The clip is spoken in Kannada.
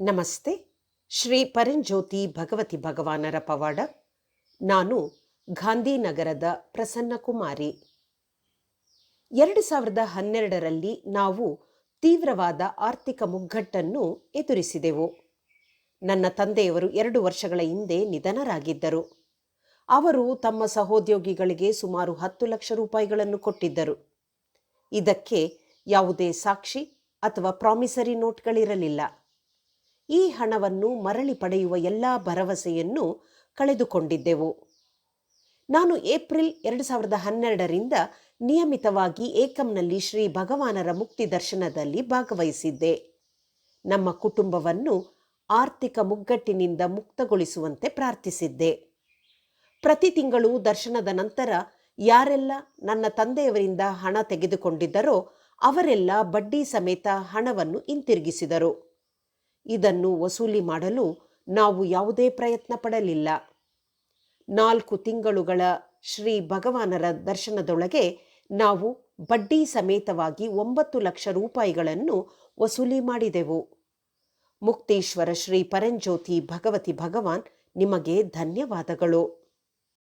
ನಮಸ್ತೆ. ಶ್ರೀ ಪರಂಜ್ಯೋತಿ ಭಗವತಿ ಭಗವಾನರ ಪವಾಡ. ನಾನು ಗಾಂಧಿನಗರದ ಪ್ರಸನ್ನ ಕುಮಾರಿ. ಎರಡು ಸಾವಿರದ ಹನ್ನೆರಡರಲ್ಲಿ ನಾವು ತೀವ್ರವಾದ ಆರ್ಥಿಕ ಮುಗ್ಗಟ್ಟನ್ನು ಎದುರಿಸಿದೆವು. ನನ್ನ ತಂದೆಯವರು ಎರಡು ವರ್ಷಗಳ ಹಿಂದೆ ನಿಧನರಾಗಿದ್ದರು. ಅವರು ತಮ್ಮ ಸಹೋದ್ಯೋಗಿಗಳಿಗೆ ಸುಮಾರು ಹತ್ತು ಲಕ್ಷ ರೂಪಾಯಿಗಳನ್ನು ಕೊಟ್ಟಿದ್ದರು. ಇದಕ್ಕೆ ಯಾವುದೇ ಸಾಕ್ಷಿ ಅಥವಾ ಪ್ರಾಮಿಸರಿ ನೋಟ್ಗಳಿರಲಿಲ್ಲ. ಈ ಹಣವನ್ನು ಮರಳಿ ಪಡೆಯುವ ಎಲ್ಲ ಭರವಸೆಯನ್ನು ಕಳೆದುಕೊಂಡಿದ್ದೆವು. ನಾನು ಏಪ್ರಿಲ್ ಎರಡು ಸಾವಿರದ ಹನ್ನೆರಡರಿಂದ ನಿಯಮಿತವಾಗಿ ಏಕಂನಲ್ಲಿ ಶ್ರೀ ಭಗವಾನರ ಮುಕ್ತಿ ದರ್ಶನದಲ್ಲಿ ಭಾಗವಹಿಸಿದ್ದೆ. ನಮ್ಮ ಕುಟುಂಬವನ್ನು ಆರ್ಥಿಕ ಮುಗ್ಗಟ್ಟಿನಿಂದ ಮುಕ್ತಗೊಳಿಸುವಂತೆ ಪ್ರಾರ್ಥಿಸಿದ್ದೆ. ಪ್ರತಿ ತಿಂಗಳು ದರ್ಶನದ ನಂತರ ಯಾರೆಲ್ಲ ನನ್ನ ತಂದೆಯವರಿಂದ ಹಣ ತೆಗೆದುಕೊಂಡಿದ್ದರೋ ಅವರೆಲ್ಲ ಬಡ್ಡಿ ಸಮೇತ ಹಣವನ್ನು ಹಿಂತಿರುಗಿಸಿದರು. ಇದನ್ನು ವಸೂಲಿ ಮಾಡಲು ನಾವು ಯಾವುದೇ ಪ್ರಯತ್ನ ಪಡಲಿಲ್ಲ. ನಾಲ್ಕು ತಿಂಗಳುಗಳ ಶ್ರೀ ಭಗವಾನರ ದರ್ಶನದೊಳಗೆ ನಾವು ಬಡ್ಡಿ ಸಮೇತವಾಗಿ ಒಂಬತ್ತು ಲಕ್ಷ ರೂಪಾಯಿಗಳನ್ನು ವಸೂಲಿ ಮಾಡಿದೆವು. ಮುಕ್ತೇಶ್ವರ ಶ್ರೀ ಪರಂಜ್ಯೋತಿ ಭಗವತಿ ಭಗವಾನ್ ನಿಮಗೆ ಧನ್ಯವಾದಗಳು.